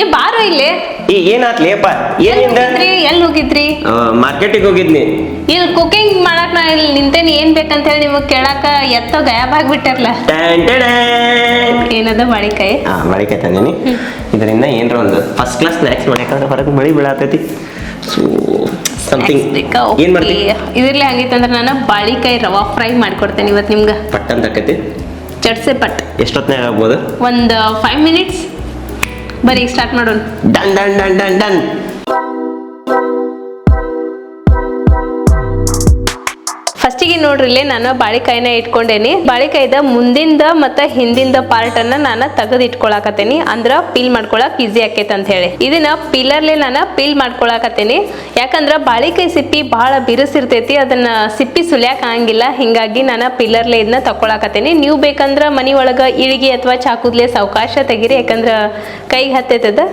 ಏ ಬಾರೋ ಇಲ್ಲಿ. ಈ ಏನಾತ್ಲಿಯಪ್ಪ ಎಲ್ಲಿ ಏನಿಂದ ಎಲ್ಲಿ ಹೋಗಿದ್ರಿ? ಮಾರ್ಕೆಟಿಗೆ ಹೋಗಿದ್ನಿ. ಇಲ್ಲಿ ಕುಕಿಂಗ್ ಮಾಡಕ್ ನಾ ಇಲ್ಲಿ ನಿಂತೇನಿ ಏನ್ ಬೇಕಂತ ಹೇಳಿ ನಿಮಗ್ ಕೇಳಾಕ ಎತ್ತೋ ಗಾಯಬ್ ಆಗ್ಬಿಟ್ಟಾರಲ್ಲ. ಏನದ ಬಾಳಿಕಾಯಿ ಆ ಮಳಿಕಾಯಿ ತಂದೀನಿ. ಇದರಿಂದ ಏನ್ರ ಒಂದು ಫಸ್ಟ್ ಕ್ಲಾಸ್ ಸ್ನ್ಯಾಕ್ಸ್ ಮಾಡ್ಯಾಕಂದ್ರೆ ಹೊರಗೆ ಮಳಿ ಬೀಳತೈತಿ. ಸೊ ಸಮಥಿಂಗ್ ಏನ್ ಮಾಡ್ತಿ? ಇದ್ರಲ್ಲಿ ಹಂಗಿತ್ತಂದ್ರೆ ನಾನು ಬಾಳಿಕಾಯಿ ರವಾ ಫ್ರೈ ಮಾಡ್ಕೊಡ್ತೇನೆ ಇವತ್ತು ನಿಮ್ಗೆ. ಪಟ್ ಅಂತ ಆಕೈತಿ ಚಟ್ಸೆ ಪಟ್. ಎಷ್ಟೊತ್ತಿನಾಗ ಆಗ್ಬೋದು? ಒಂದು ಫೈವ್ ಮಿನಿಟ್ಸ್ ಬರೀ ಸ್ಟಾರ್ಟ್ ಮಾಡೋಣ. Done done done done done. ಫಸ್ಟಿಗೆ ನೋಡ್ರಿ, ಇಲ್ಲೇ ನಾನು ಬಾಳೆಕಾಯಿನ ಇಟ್ಕೊಂಡೇನಿ. ಬಾಳಿಕಾಯ್ದ ಮುಂದಿಂದ ಮತ್ತು ಹಿಂದಿಂದ ಪಾರ್ಟ್ ಅನ್ನ ನಾನು ತೆಗೆದು ಇಟ್ಕೊಳಕತ್ತೇನಿ. ಅಂದ್ರ ಪೀಲ್ ಮಾಡ್ಕೊಳಕ್ ಈಸಿ ಆಕೈತೆ ಅಂತ ಹೇಳಿ. ಇದನ್ನ ಪೀಲರ್ಲೆ ನಾನು ಪೀಲ್ ಮಾಡ್ಕೊಳಕತ್ತೇನಿ. ಯಾಕಂದ್ರ ಬಾಳೆಕಾಯಿ ಸಿಪ್ಪಿ ಬಹಳ ಬಿರುಸಿರ್ತೈತಿ, ಅದನ್ನ ಸಿಪ್ಪಿ ಸುಲಿಯಾಕ ಆಗಂಗಿಲ್ಲ. ಹಿಂಗಾಗಿ ನಾನು ಪಿಲ್ಲರ್ಲೆ ಇದನ್ನ ತಕೊಳಕತ್ತೇನಿ ನೀವು ಬೇಕಂದ್ರ ಮನಿ ಒಳಗ ಇಳಿಗೆ ಅಥವಾ ಚಾಕುದ್ಲೆ ಸಾವಕಾಶ ತೆಗೀರಿ, ಯಾಕಂದ್ರ ಕೈಗೆ ಹತ್ತೈತದ.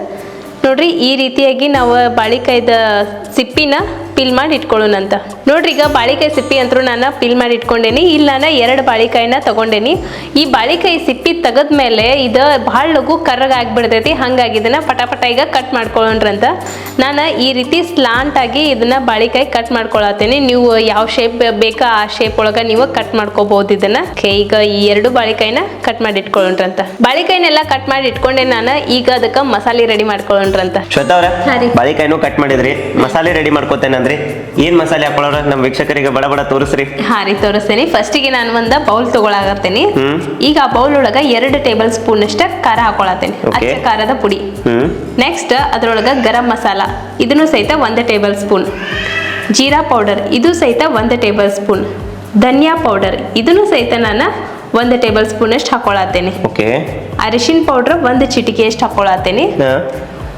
ನೋಡ್ರಿ, ಈ ರೀತಿಯಾಗಿ ನಾವು ಬಾಳಿಕಾಯ್ದ ಸಿಪ್ಪಿನ ಪಿಲ್ ಮಾಡಿ ಇಟ್ಕೊಳ್ಳೋಣಂತ. ನೋಡ್ರಿ ಈಗ ಬಾಳೆಕಾಯಿ ಸಿಪ್ಪಿ ಅಂತೂ ನಾನು ಪಿಲ್ ಮಾಡಿ ಇಟ್ಕೊಂಡೇನಿ. ಇಲ್ಲಿ ನಾನು ಎರಡು ಬಾಳೆಕಾಯಿನ ತಗೊಂಡೇನಿ. ಈ ಬಾಳಿಕಾಯಿ ಸಿಪ್ಪಿ ತೆಗದ್ಮೇಲೆ ಇದು ಭಾಳ ಲಘು ಕರ್ರಗ ಆಗಿಬಿಡ್ತೈತಿ. ಹಂಗಾಗಿ ಇದನ್ನ ಪಟ ಪಟ ಈಗ ಕಟ್ ಮಾಡ್ಕೊಳ್ಳೋಣ್ರಂತ. ನಾನು ಈ ರೀತಿ ಸ್ಲಾಂಟಾಗಿ ಇದನ್ನು ಇದನ್ನ ಬಾಳಿಕಾಯಿ ಕಟ್ ಮಾಡ್ಕೊಳತ್ತೇನೆ. ನೀವು ಯಾವ ಶೇಪ್ ಬೇಕಾ ಆ ಶೇಪ್ ಒಳಗ ನೀವು ಕಟ್ ಮಾಡ್ಕೋಬಹುದು ಇದನ್ನ. ಈಗ ಈ ಎರಡು ಬಾಳೆಕಾಯಿನ ಕಟ್ ಮಾಡಿ ಇಟ್ಕೊಳ್ಳೋಣ್ರಂತ. ಬಾಳಿಕಾಯಿನೆಲ್ಲ ಕಟ್ ಮಾಡಿ ಇಟ್ಕೊಂಡೆ ನಾನು ಈಗ ಅದಕ್ಕೆ ಮಸಾಲೆ ರೆಡಿ ಮಾಡ್ಕೊಳ್ಳೋಣ್ರಂತ. ಶ್ವೇತಾ ಅವ್ರ. ಬಾಳಿಕಾಯಿನೂ ಕಟ್ ಮಾಡಿದ್ರಿ. ಮಸಾಲೆ ರೆಡಿ ಮಾಡ್ಕೋತೇನೆ ಅಂದ್ರಿ ಏನ್ ಮಸಾಲೆ ಹಾಕೊಳ್ಳೋರ? ನಮ್ಮ ವೀಕ್ಷಕರಿಗೆ ಬಡ ಬಡ ತೋರಿಸ್ರಿ. ಹಾ ರೀ ತೋರಿಸ್ತೇನೆ. ಫಸ್ಟಿಗೆ ನಾನು ಒಂದು ಬೌಲ್ ತಗೊಳಕತ್ತೇನಿ. ಈಗ ಆ ಬೌಲ್ ಒಳಗ ಎರಡು ಟೇಬಲ್ ಸ್ಪೂನ್ ಅಷ್ಟ ಖಾರ ಹಾಕೊಳತ್ತೇನೆ. ಅಚ್ಚ ಖಾರದ ಪುಡಿ. ನೆಕ್ಸ್ಟ್ ಅದ್ರೊಳಗ ಗರಂ ಮಸಾಲ. ಇದನ್ನು ಸಹಿತ ಒಂದ್ ಟೇಬಲ್ ಸ್ಪೂನ್ ಜೀರಾ ಪೌಡರ್ ಇದು ಸಹಿತ ಒಂದ್ ಟೇಬಲ್ ಸ್ಪೂನ್ ಧನಿಯಾ ಪೌಡರ್ ಇದನ್ನು ಸಹಿತ ನಾನು ಒಂದು ಟೇಬಲ್ ಸ್ಪೂನ್ ಅಷ್ಟು ಹಾಕೊಳತ್ತೇನೆ ಅರಿಶಿನ ಪೌಡರ್ ಒಂದ್ ಚಿಟಿಕೆ ಅಷ್ಟು ಹಾಕೊಳತ್ತೇನೆ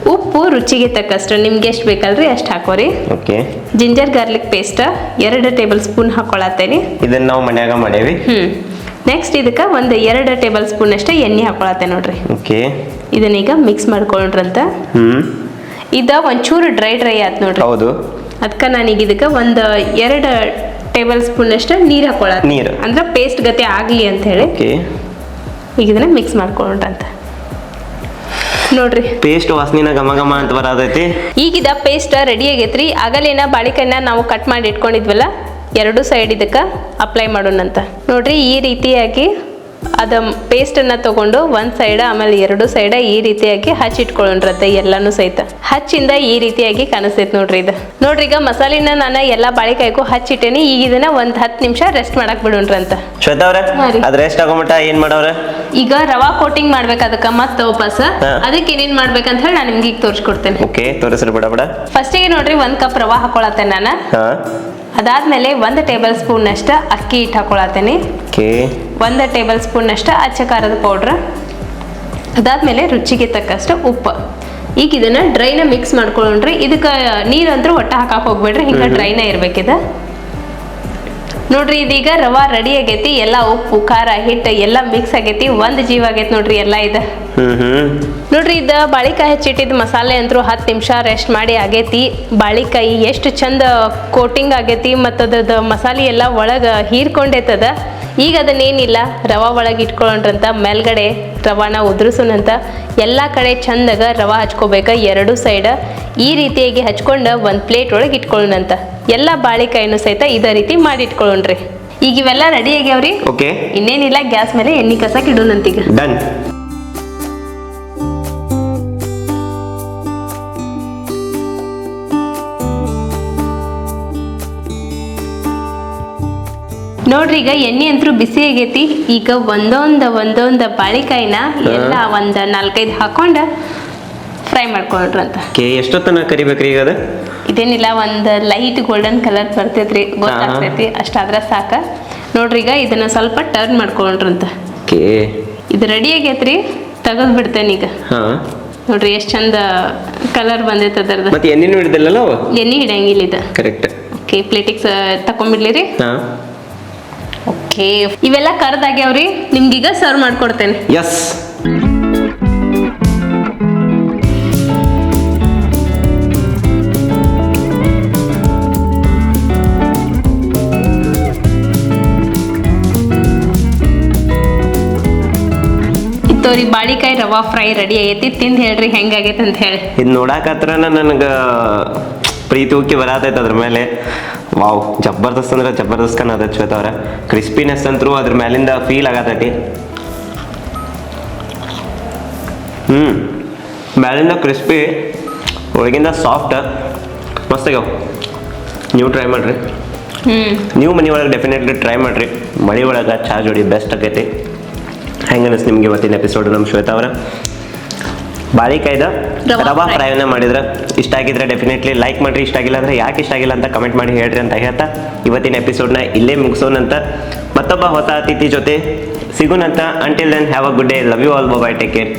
ಉಪ್ಪು ರುಚಿಗೆ ತಕ್ಕಷ್ಟು. ನಿಮ್ಗೆ ಎಷ್ಟು ಬೇಕಲ್ರಿ ಅಷ್ಟು ಹಾಕೋರಿ. ಓಕೆ ಜಿಂಜರ್ ಗಾರ್ಲಿಕ್ ಪೇಸ್ಟ್ ಎರಡು ಟೇಬಲ್ ಸ್ಪೂನ್ ಹಾಕೊಳತ್ತೇನಿ. ಇದನ್ನ ನಾವು ಮನ್ಯಾಗ ಮಾಡೇವಿ? ಹ್ಮ್. ನೆಕ್ಸ್ಟ್ ಇದಕ್ಕೆ ಒಂದು ಎರಡು ಟೇಬಲ್ ಸ್ಪೂನ್ ಅಷ್ಟೇ ಎಣ್ಣೆ ಹಾಕೊಳತ್ತೆ ನೋಡ್ರಿ. ಓಕೆ ಇದನ್ನೀಗ ಮಿಕ್ಸ್ ಮಾಡ್ಕೊಂಡ್ರಂತ ಹ್ಮ್. ಇದ ಒಂಚೂರು ಡ್ರೈ ಡ್ರೈ ಆಯ್ತು ನೋಡ್ರಿ. ಹೌದು. ಅದಕ್ಕೆ ನಾನೀಗ ಇದಕ್ಕೆ ಒಂದು ಎರಡು ಟೇಬಲ್ ಸ್ಪೂನ್ ಅಷ್ಟು ನೀರು ಹಾಕೊಳತ್ತೆ. ನೀರು. ಅಂದ್ರೆ ಪೇಸ್ಟ್ ಗತೆ ಆಗಲಿ ಅಂತ ಹೇಳಿ. ಈಗ ಇದನ್ನ ಮಿಕ್ಸ್ ಮಾಡ್ಕೊಂಡ್ರಂತ ನೋಡ್ರಿ. ಪೇಸ್ಟ್ ವಾಸನಿನ ಘಮ ಘಮ ಅಂತ ಬರತೈತಿ. ಈಗಿದ ಪೇಸ್ಟ್ ರೆಡಿ ಆಗೈತ್ರಿ. ಆಗಲೇನ ಬಾಳಿಕಾಯಿನ ನಾವು ಕಟ್ ಮಾಡಿ ಇಟ್ಕೊಂಡಿದ್ವಲ್ಲ ಎರಡು ಸೈಡ್ ಇದಕ್ಕೆ ಅಪ್ಲೈ ಮಾಡೋಣಂತ. ನೋಡ್ರಿ ಈ ರೀತಿಯಾಗಿ ಅದ ಪೇಸ್ಟನ್ನು ತಗೊಂಡು ಒಂದು ಸೈಡ್ ಆಮೇಲೆ ಎರಡು ಸೈಡ ಈ ರೀತಿಯಾಗಿ ಹಚ್ಚಿಟ್ಕೊಳ್ಳೋಣ ಎಲ್ಲಾನು ಸಹಿತ. ಹಚ್ಚಿಂದ ಈ ರೀತಿಯಾಗಿ ಕಾಣಿಸ್ತೈತೆ ನೋಡ್ರಿ ಇದು. ನೋಡ್ರಿ ಈಗ ಮಸಾಲಿನ ನಾನು ಎಲ್ಲ ಬಾಳಿಕಾಯಿಗೂ ಹಚ್ಚಿಟ್ಟೇನಿ ಈಗ ಇದನ್ನ ಒಂದು ಹತ್ತು ನಿಮಿಷ ರೆಸ್ಟ್ ಮಾಡಕ್ ಬಿಡೋಣ್ರಂತ. ಶ್ವೇತಾ ಅವ್ರ ಹಾ ರೀ. ಅದ್ ರೆಸ್ಟ್ ಆಗೋಮಟ ಏನ್ ಮಾಡವ್ರ? ಈಗ ರವಾ ಕೋಟಿಂಗ್ ಮಾಡ್ಬೇಕು ಅದಕ್ಕ ಮತ್ತೆ ವಾಪಸ್. ಅದಕ್ಕೆ ಏನೇನ್ ಮಾಡ್ಬೇಕಂತ ಹೇಳಿ ನಾನು ನಿಮ್ಗೆ ಈಗ ತೋರಿಸ್ಕೊಡ್ತೇನೆ. ಓಕೆ ತೋರಿಸ್ರಿ ಬಿಡ ಬಿಡ. ಫಸ್ಟಿಗೆ ನೋಡ್ರಿ ಒಂದ್ ಕಪ್ ರವಾ ಹಾಕೊಳತ್ತೆ ನಾನು. ಅದಾದ್ಮೇಲೆ ಒಂದ್ ಟೇಬಲ್ ಸ್ಪೂನ್ ಅಷ್ಟ ಅಕ್ಕಿ ಹಿಟ್ಟು ಹಾಕೊಳತ್ತೇನೆ. ಓಕೆ. ಒಂದು ಟೇಬಲ್ ಸ್ಪೂನ್ನಷ್ಟು ಅಚ್ಚ ಖಾರದ ಪೌಡ್ರ್ ಅದಾದಮೇಲೆ ರುಚಿಗೆ ತಕ್ಕಷ್ಟು ಉಪ್ಪು. ಈಗ ಇದನ್ನ ಡ್ರೈನ ಮಿಕ್ಸ್ ಮಾಡ್ಕೊಳ್ಳೋಣ್ರಿ ಇದಕ್ಕೆ ನೀರಂದ್ರೂ ಒಟ್ಟ ಹಾಕಕ್ಕೆ ಹೋಗ್ಬೇಡ್ರಿ ಹಿಂಗೆ ಡ್ರೈನ ಇರ್ಬೇಕಿದ ನೋಡ್ರಿ ಇದೀಗ ರವಾ ರೆಡಿ ಆಗೈತಿ ಎಲ್ಲ ಉಪ್ಪು ಖಾರ ಹಿಟ್ಟು ಎಲ್ಲ ಮಿಕ್ಸ್ ಆಗೈತಿ ಒಂದು ಜೀವ ಆಗೈತಿ ನೋಡ್ರಿ ಎಲ್ಲ ಇದು. ನೋಡ್ರಿ ಇದ ಬಾಳಿಕಾಯಿ ಹಚ್ಚಿಟ್ಟಿದ್ ಮಸಾಲೆ ಅಂತೂ ಹತ್ತು ನಿಮಿಷ ರೆಸ್ಟ್ ಮಾಡಿ ಆಗೈತಿ. ಬಾಳಿಕಾಯಿ ಎಷ್ಟು ಚಂದ ಕೋಟಿಂಗ್ ಆಗೈತಿ ಮತ್ತದ ಮಸಾಲೆ ಎಲ್ಲ ಒಳಗೆ ಹೀರ್ಕೊಂಡೈತದ. ಈಗ ಅದನ್ನೇನಿಲ್ಲ ರವಾ ಒಳಗೆ ಇಟ್ಕೊಳ್ಳೋಣ್ರಂತ ಮೇಲ್ಗಡೆ ರವಾನ ಉದುರಿಸೋಣಂತ ಎಲ್ಲ ಕಡೆ ಚಂದಾಗ ರವಾ ಹಚ್ಕೋಬೇಕ ಎರಡು ಸೈಡ. ಈ ರೀತಿಯಾಗಿ ಹಚ್ಕೊಂಡು ಒಂದು ಪ್ಲೇಟ್ ಒಳಗೆ ಇಟ್ಕೊಳ್ಳೋಣಂತ. ಎಲ್ಲ ಬಾಳೆಕಾಯಿನು ಸಹಿತ ಇದೇ ರೀತಿ ಮಾಡಿ ಇಟ್ಕೊಳ್ಳೋಣ್ರಿ. ಈಗ ಇವೆಲ್ಲ ರೆಡಿ ಆಗ್ಯಾವ್ರಿ? ಓಕೆ ಇನ್ನೇನಿಲ್ಲ ಗ್ಯಾಸ್ ಮೇಲೆ ಎಣ್ಣೆ ಕಸಕ್ಕೆ ಇಡೋಣಂತೀಗ. ಡನ್ ನೋಡ್ರಿ ಈಗ ಎಣ್ಣೆ ಅಂತೂ ಬಿಸಿ ಆಗೈತಿ. ಈಗ ಒಂದೊಂದ ಒಂದೊಂದ ಬಾಳಿಕಾಯಿನ ಎಲ್ಲ ಒಂದ ನಾಲ್ಕೈದು ಹಾಕೊಂಡ ಫ್ರೈ ಮಾಡ್ಕೊಂಡ್ರಂತ ಎಷ್ಟೊತ್ತನ ಕರಿಬೇಕ್ರಿ ಈಗ ಅದ? ಇದೇನಿಲ್ಲ ಒಂದ್ ಲೈಟ್ ಗೋಲ್ಡನ್ ಕಲರ್ ಬರ್ತೈತ್ರಿ. ಗೊತ್ತಾಗ್ತೈತಿ ಅಷ್ಟಾದ್ರ ಸಾಕ. ನೋಡ್ರಿ ಈಗ ಇದನ್ನ ಸ್ವಲ್ಪ ಟರ್ನ್ ಮಾಡ್ಕೊಂಡ್ರಂತ ಇದು ರೆಡಿ ಆಗೈತ್ರಿ ತೆಗೆದು ಬಿಡ್ತೇನೆ ಈಗ. ನೋಡ್ರಿ ಎಷ್ಟ್ ಚಂದ ಕಲರ್ ಬಂದೈತೆ ಅದರದ ಮತ್ತೆ ಎಣ್ಣೆನೂ ಹಿಡ್ದಿಲ್ಲಲ್ಲ ಎಣ್ಣೆ ಹಿಡಿಯಂಗಿಲ್ಲ ಇದು. ಕರೆಕ್ಟ್. ಓಕೆ ಪ್ಲೇಟಿಗೆ ತಕೊಂಡ್ಬಿಡ್ಲಿ ಹಾ. ಓಕೆ ಇವೆಲ್ಲ ಕರ್ದಾಗ್ಯಾವ್ರಿ ನಿಮ್ಗೀಗ ಸರ್ವ್ ಮಾಡ್ಕೊಡ್ತೇನೆ. ಎಸ್ ತೋರಿ ಬಾಳಿಕಾಯಿ ರವಾ ಫ್ರೈ ರೆಡಿ ಆಗೈತಿ ತಿಂದು ಹೇಳ್ರಿ ಹೆಂಗಾಗೈತೆ ಅಂತ ಹೇಳಿ. ಇದು ನೋಡಾಕತ್ರ ನನಗೆ ಪ್ರೀತಿ ಉಕ್ಕಿ ಬರತೈತೆ ಅದ್ರ ಮೇಲೆ. ವಾವ್ ಜಬರ್ದಸ್ತ್ ಅಂದ್ರೆ ಜಬರ್ದಸ್ತ್ ಕಾಣತೈತೆ ಶ್ವೇತ ಅವರ. ಕ್ರಿಸ್ಪಿನೆಸ್ ಅಂತೂ ಅದ್ರ ಮೇಲಿಂದ ಫೀಲ್ ಆಗತೈತಿ. ಹ್ಞೂ ಮೇಲಿಂದ ಕ್ರಿಸ್ಪಿ ಒಳಗಿಂದ ಸಾಫ್ಟ್ ಮಸ್ತ್ ಆಗ್ಯಾವ. ನೀವು ಟ್ರೈ ಮಾಡ್ರಿ. ಹ್ಮ್. ನೀವು ಮನೆ ಒಳಗೆ ಡೆಫಿನೆಟ್ಲಿ ಟ್ರೈ ಮಾಡ್ರಿ. ಮಳಿ ಒಳಗೆ ಚಾ ಜೋಡಿ ಬೆಸ್ಟ್ ಆಗೈತಿ. ಹೆಂಗೆ ಅನಿಸ್ ನಿಮ್ಗೆ ಇವತ್ತಿನ ಎಪಿಸೋಡ್ ನಮ್ಮ ಶ್ವೇತಾ ಅವರ? ಬಾಳಿಕಾಯ್ದ ರವಾ. ಫ್ರೈನ ಮಾಡಿದ್ರೆ ಇಷ್ಟ ಆಗಿದ್ರೆ ಡೆಫಿನೆಟ್ಲಿ ಲೈಕ್ ಮಾಡ್ರಿ ಇಷ್ಟ ಆಗಿಲ್ಲ ಅಂದ್ರೆ ಯಾಕೆ ಇಷ್ಟ ಆಗಿಲ್ಲ ಅಂತ ಕಮೆಂಟ್ ಮಾಡಿ ಹೇಳ್ರಿ ಅಂತ ಹೇಳ್ತಾ ಇವತ್ತಿನ ಎಪಿಸೋಡ್ನ ಇಲ್ಲೇ ಮುಗಿಸೋಣಂತ ಮತ್ತೊಬ್ಬ ಹೊಸ ಅತಿಥಿ ಜೊತೆ ಸಿಗೋಣಂತ until then have a good day love you all bye take care